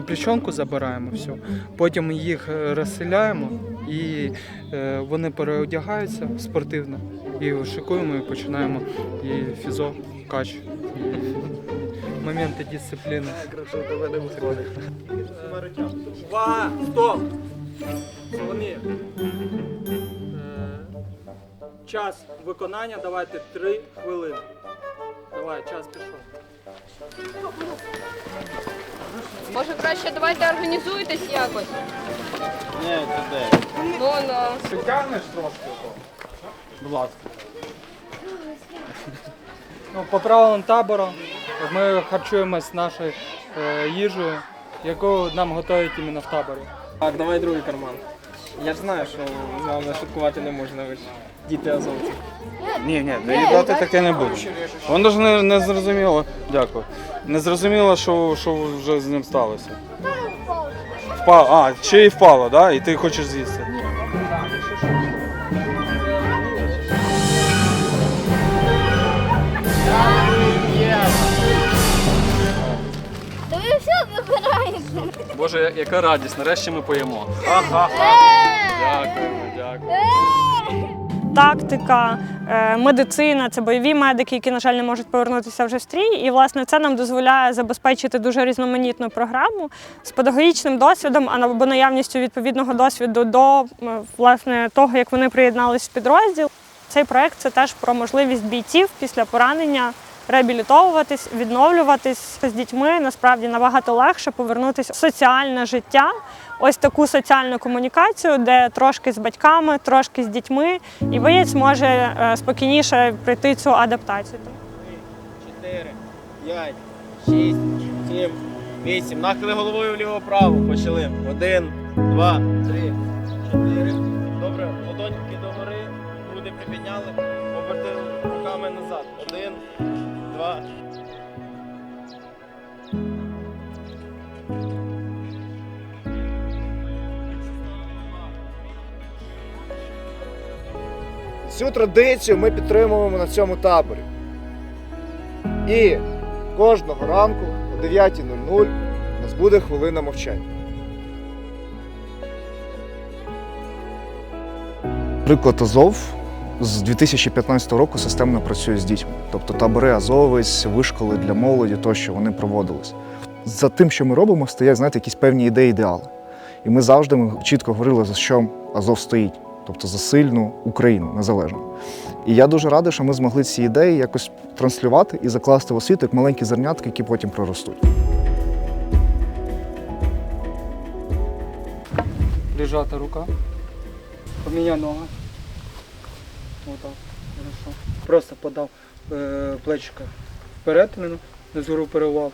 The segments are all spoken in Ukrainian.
запрещенку забираємо все. Потім їх е, розселяємо і е, вони переодягаються спортивно і шикуємо і починаємо і фізо, кач. Моменти дисципліни. Увага! Стоп! Соломія. Час виконання давайте 3 хвилини. Давай, час пішов. Може краще давайте організуйтесь якось. Ні, це де? Ну, ну. Ти тягнеш трошки? Будь ласка. Ну, по правилам табору ми харчуємось нашою е, їжею, яку нам готують іменно в таборі. Так, давай другий карман. Я ж знаю, що з вами шуткувати не можна, ви ж діти азовці. Ні, ні, доїдати таке не буде. Воно ж не, не зрозуміло. Дякую. Не зрозуміло, що, що вже з ним сталося. Впало. А, ще й впало, да? І ти хочеш з'їсти. Боже, яка радість, нарешті ми поїмо. Дякуємо, дякую. тактика, е, медицина, це бойові медики, які, на жаль, не можуть повернутися вже в стрій. І власне це нам дозволяє забезпечити дуже різноманітну програму з педагогічним досвідом або наявністю відповідного досвіду до власне того, як вони приєднались в підрозділ. Цей проект це теж про можливість бійців після поранення реабілітовуватись, відновлюватись з дітьми. Насправді набагато легше повернутися в соціальне життя, ось таку соціальну комунікацію, де трошки з батьками, трошки з дітьми, і боєць може е, спокійніше пройти цю адаптацію. 4, 5, 6, 7, 8. Нахили головою вліво-право. Почали. Один, два, три, Цю традицію ми підтримуємо на цьому таборі. І кожного ранку о 9.00 у нас буде хвилина мовчання. Приклад Азов з 2015 року системно працює з дітьми. Тобто табори Азовець, вишколи для молоді, тощо вони проводились. За тим, що ми робимо, стоять знаєте, якісь певні ідеї, ідеали. І ми завжди ми чітко говорили, за що Азов стоїть, тобто за сильну Україну незалежну. І я дуже радий, що ми змогли ці ідеї якось транслювати і закласти в освіту як маленькі зернятки, які потім проростуть. Лежата рука. Поміняй ногу. Отак. Хорошо. Просто подав е, плечика вперед, іменно, нагору перевал.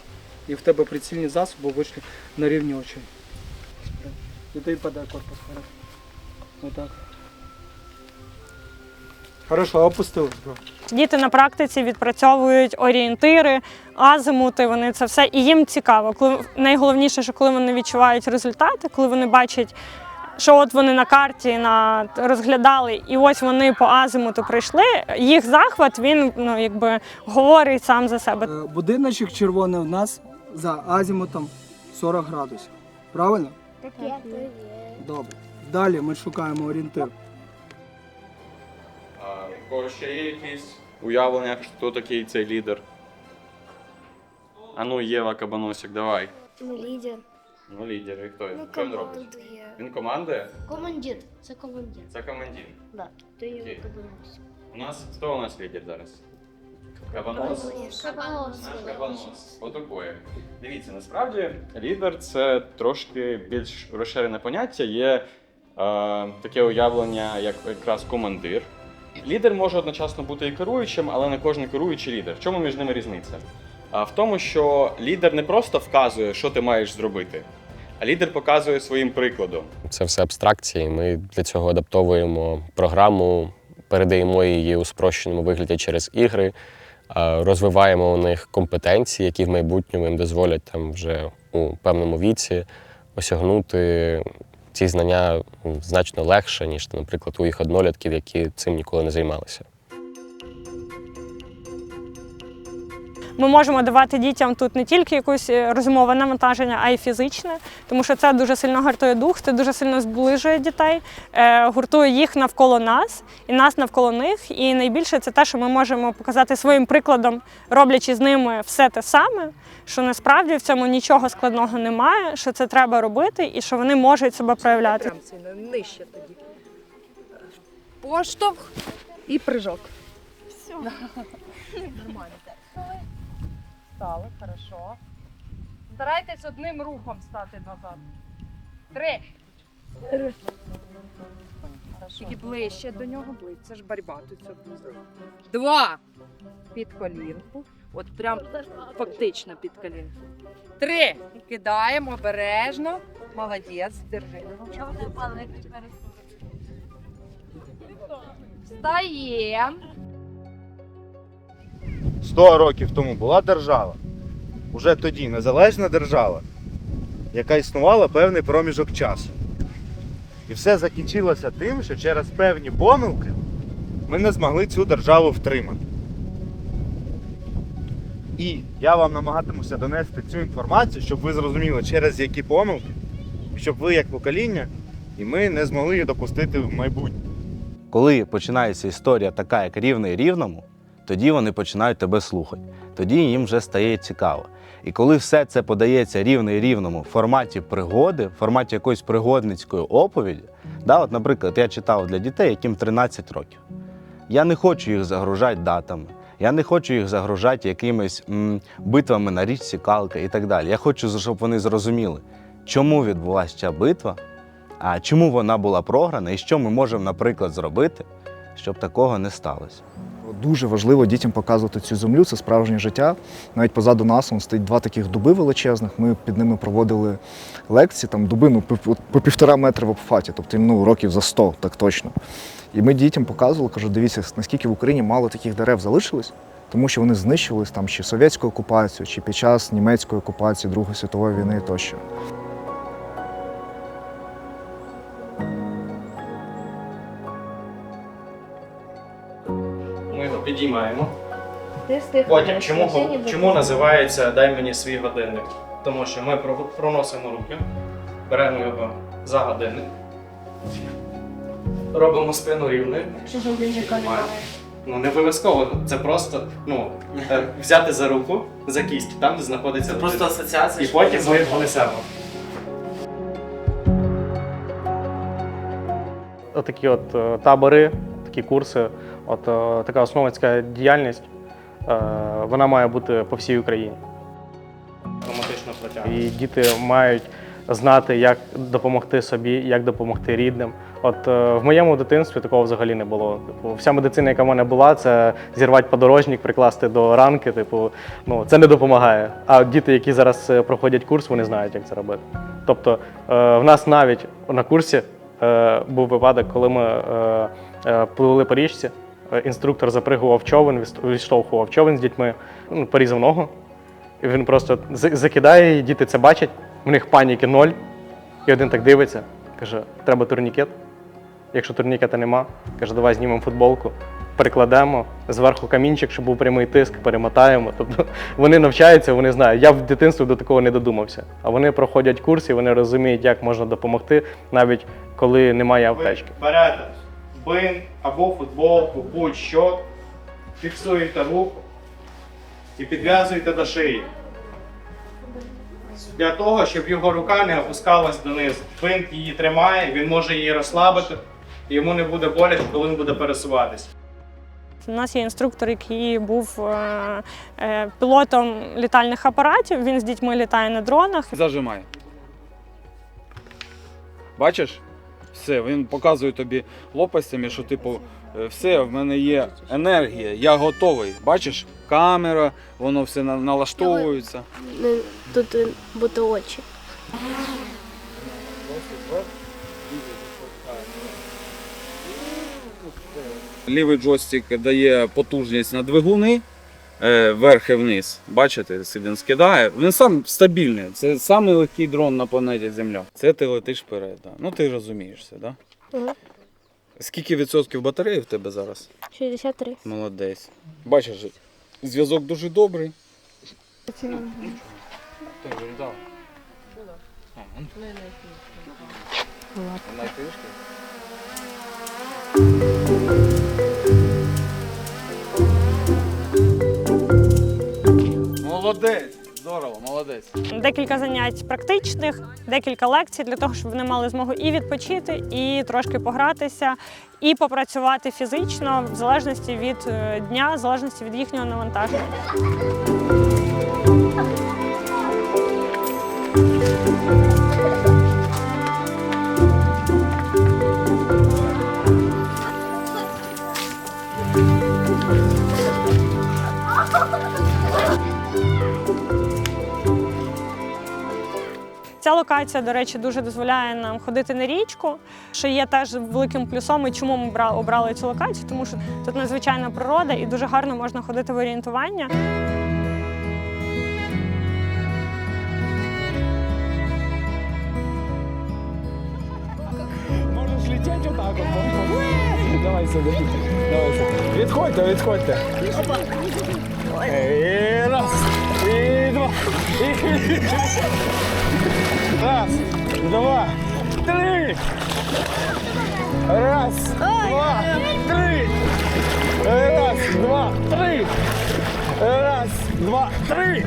І в тебе прицільні засоби вийшли на рівні очей. І ти подай корпус вперед. Отак. Хорошо, опустили зброю. Діти на практиці відпрацьовують орієнтири, азимути. Вони це все і їм цікаво. Коли найголовніше, що коли вони відчувають результати, коли вони бачать, що от вони на карті на розглядали, і ось вони по азимуту прийшли. Їх захват він ну якби говорить сам за себе. Е, Будиночок червоний у нас за азімутом 40 градусів. Правильно? Таке. Добре. Далі ми шукаємо орієнтир. У кого ще є якісь уявлення, хто такий цей лідер? А ну, Єва Кабаносик, давай. Ну, лідер. Ну, лідер, і хто він? Ну, Що він робить? командир. Він командує? Командир. Це командир. Це командир. Да. Ти його Окей. У нас хто у нас лідер зараз? Кабанос? Кабанос. Наш Кабанос. Отакої. Дивіться, насправді лідер це трошки більш розширене поняття. Є е, таке уявлення, як якраз командир. Лідер може одночасно бути і керуючим, але не кожен керуючий лідер. В чому між ними різниця? А в тому, що лідер не просто вказує, що ти маєш зробити, а лідер показує своїм прикладом. Це все абстракції. Ми для цього адаптовуємо програму, передаємо її у спрощеному вигляді через ігри, розвиваємо у них компетенції, які в майбутньому їм дозволять там вже у певному віці осягнути ці знання значно легше, ніж, наприклад, у їх однолітків, які цим ніколи не займалися. Ми можемо давати дітям тут не тільки якусь е, розумове навантаження, а й фізичне, тому що це дуже сильно гартує дух, це дуже сильно зближує дітей, е, гуртує їх навколо нас і нас навколо них. І найбільше це те, що ми можемо показати своїм прикладом, роблячи з ними все те саме, що насправді в цьому нічого складного немає, що це треба робити і що вони можуть себе проявляти. Нижче тоді. Поштовх і прыжок. Все. Нормально. Стали, хорошо. Старайтесь одним рухом стати назад. Три. Тільки ближче до нього ближче. Це ж боротьба. Тут все. Два. Під колінку. От прям фактично під колінку. Три. Кидаємо обережно. Молодець. Держи. Встаємо. 100 років тому була держава, уже тоді незалежна держава, яка існувала певний проміжок часу. І все закінчилося тим, що через певні помилки ми не змогли цю державу втримати. І я вам намагатимуся донести цю інформацію, щоб ви зрозуміли, через які помилки, щоб ви як покоління і ми не змогли її допустити в майбутнє. Коли починається історія така, як рівний рівному, тоді вони починають тебе слухати. Тоді їм вже стає цікаво. І коли все це подається рівний рівному в форматі пригоди, в форматі якоїсь пригодницької оповіді, да, от, наприклад, я читав для дітей, яким 13 років. Я не хочу їх загружати датами, я не хочу їх загружати якимись м, битвами на річці Калка і так далі. Я хочу, щоб вони зрозуміли, чому відбулася ця битва, а чому вона була програна, і що ми можемо, наприклад, зробити, щоб такого не сталося. Дуже важливо дітям показувати цю землю, це справжнє життя. Навіть позаду нас он стоїть два таких дуби величезних. Ми під ними проводили лекції, там дуби ну, по, півтора метра в обхваті, тобто ну, років за 100, так точно. І ми дітям показували, кажу, дивіться, наскільки в Україні мало таких дерев залишилось, тому що вони знищувались там чи совєтською окупацією, чи під час німецької окупації Другої світової війни тощо. Підіймаємо. Потім чому, чому називається Дай мені свій годинник? Тому що ми проносимо руки, беремо його за годинник, робимо спину рівною. Ну не обов'язково, це просто ну, е, взяти за руку, за кість, там де знаходиться. Це просто асоціація. І потім ми його несемо. Отакі от е, табори, такі курси, от е, така основницька діяльність, е, вона має бути по всій Україні. І діти мають знати, як допомогти собі, як допомогти рідним. От е, в моєму дитинстві такого взагалі не було. Типу, вся медицина, яка в мене була, це зірвати подорожник, прикласти до ранки. Типу, ну це не допомагає. А діти, які зараз проходять курс, вони знають, як це робити. Тобто, в нас навіть на курсі був випадок, коли ми пливли по річці. е, Інструктор запригував човен, відштовхував човен з дітьми, ну, порізав ногу. І він просто закидає діти це бачать, в них паніки ноль. І один так дивиться, каже, треба турнікет. Якщо турнікета нема, каже, давай знімемо футболку, перекладемо, зверху камінчик, щоб був прямий тиск, перемотаємо. Тобто вони навчаються, вони знають. Я в дитинстві до такого не додумався. А вони проходять курс і вони розуміють, як можна допомогти, навіть коли немає аптечки. Бин або футболку, будь-що, фіксуєте руку і підв'язуєте до шиї. Для того, щоб його рука не опускалась донизу. Бинт її тримає, він може її розслабити, і йому не буде боляче, коли він буде пересуватися. У нас є інструктор, який був е, е, пілотом літальних апаратів. Він з дітьми літає на дронах. Зажимай. Бачиш? Все, він показує тобі лопастями, що типу, е, все, в мене є енергія, я готовий. Бачиш, камера, воно все на- налаштовується. Тут е, бути очі. Лівий джойстик дає потужність на двигуни вверх і вниз. Бачите, він скидає. Він сам стабільний. Це самий легкий дрон на планеті Земля. Це ти летиш вперед. Да. Ну ти розумієш це, так? Да? Мгм. Скільки відсотків батареї в тебе зараз? 63. Молодець. Бачиш, зв'язок дуже добрий. Ти вирізала? Вона Молодець! Здорово, молодець. Декілька занять практичних, декілька лекцій для того, щоб вони мали змогу і відпочити, і трошки погратися, і попрацювати фізично в залежності від е, дня, в залежності від їхнього навантаження. Ця локація, до речі, дуже дозволяє нам ходити на річку, що є теж великим плюсом. І чому ми бра- обрали цю локацію? Тому що тут надзвичайна природа і дуже гарно можна ходити в орієнтування. Можеш летіти отак. Давай сюди. Давай сюди. Відходьте, відходьте. І раз, і два, і... Раз, два, три. Раз, два, три. Раз, два, три.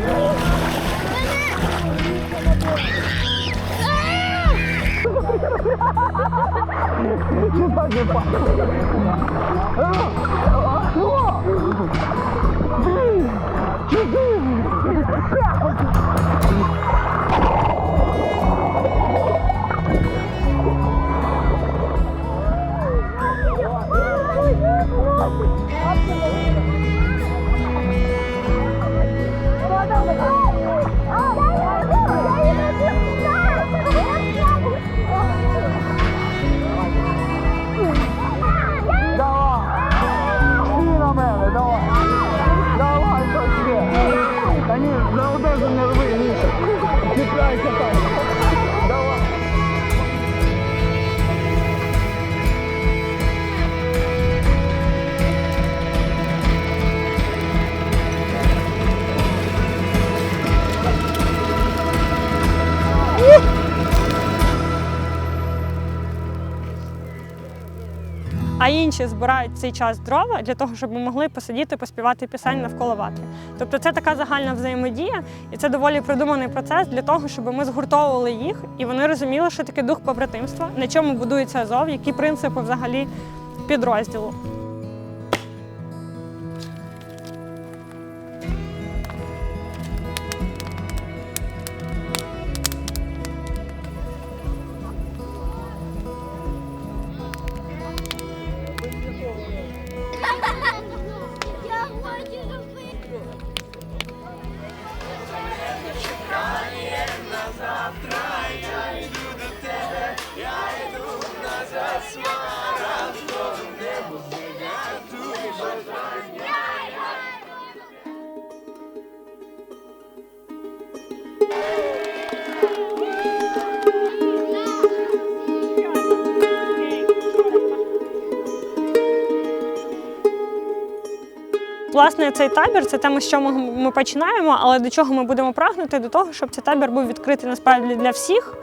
Раз, два, Три. А інші збирають цей час дрова для того, щоб ми могли посидіти, поспівати пісень навколо ватри. Тобто це така загальна взаємодія, і це доволі придуманий процес для того, щоб ми згуртовували їх, і вони розуміли, що таке дух побратимства, на чому будується Азов, які принципи взагалі підрозділу. Власне, цей табір це те, з чого ми- починаємо, але до чого ми будемо прагнути? До того, щоб цей табір був відкритий насправді для всіх,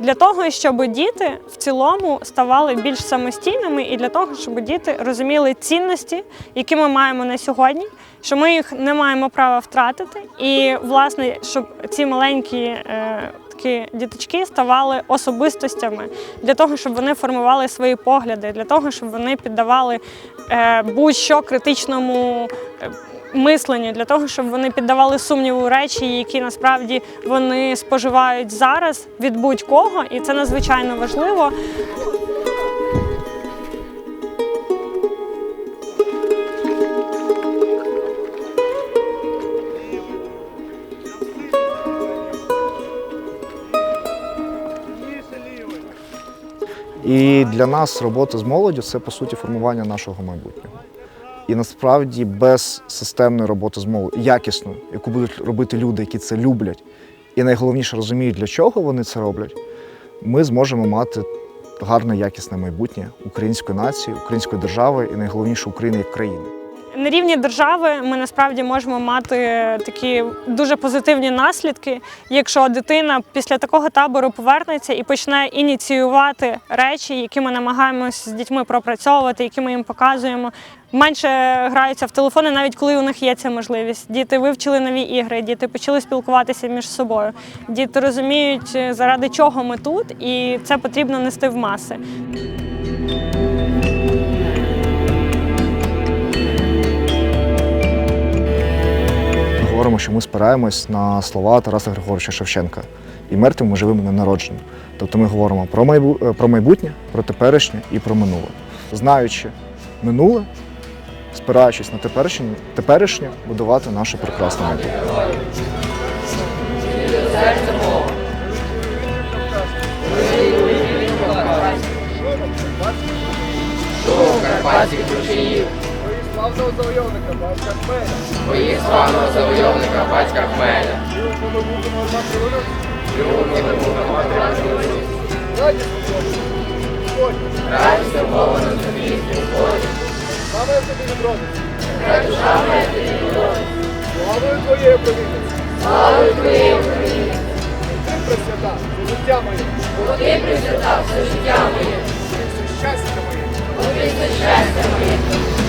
для того, щоб діти в цілому ставали більш самостійними, і для того, щоб діти розуміли цінності, які ми маємо на сьогодні, що ми їх не маємо права втратити. І, власне, щоб ці маленькі. Е, діточки ставали особистостями для того, щоб вони формували свої погляди, для того, щоб вони піддавали е, будь-що критичному е, мисленню, для того, щоб вони піддавали сумніву речі, які насправді вони споживають зараз від будь-кого, і це надзвичайно важливо. І для нас робота з молоддю це по суті формування нашого майбутнього. І насправді без системної роботи з молоддю, якісної, яку будуть робити люди, які це люблять, і найголовніше розуміють, для чого вони це роблять, ми зможемо мати гарне, якісне майбутнє української нації, української держави і найголовніше України як країни. На рівні держави ми насправді можемо мати такі дуже позитивні наслідки, якщо дитина після такого табору повернеться і почне ініціювати речі, які ми намагаємось з дітьми пропрацьовувати, які ми їм показуємо. Менше граються в телефони, навіть коли у них є ця можливість. Діти вивчили нові ігри, діти почали спілкуватися між собою. Діти розуміють, заради чого ми тут, і це потрібно нести в маси. Говоримо, що ми спираємось на слова Тараса Григоровича Шевченка і мертвим ми живими не народжені. Тобто ми говоримо про, майбу... е, про майбутнє, про теперішнє і про минуле. Знаючи минуле, спираючись на теперішнє, теперішнє будувати наше прекрасне майбутнє. Карпатських ручаїв. Славного завойовника, батька Хмеля. Твоїх славного завойовника батька Хмеля. Радість умовлено тобі приходить. Саме я тобі відродиться. Душа моя тобі відродить. Славою твоєю провідниці. Славою твоєю провідниці. Ти присвята, за життя моє. Ти присвятав все життя моє. Все щастя моє. Ти все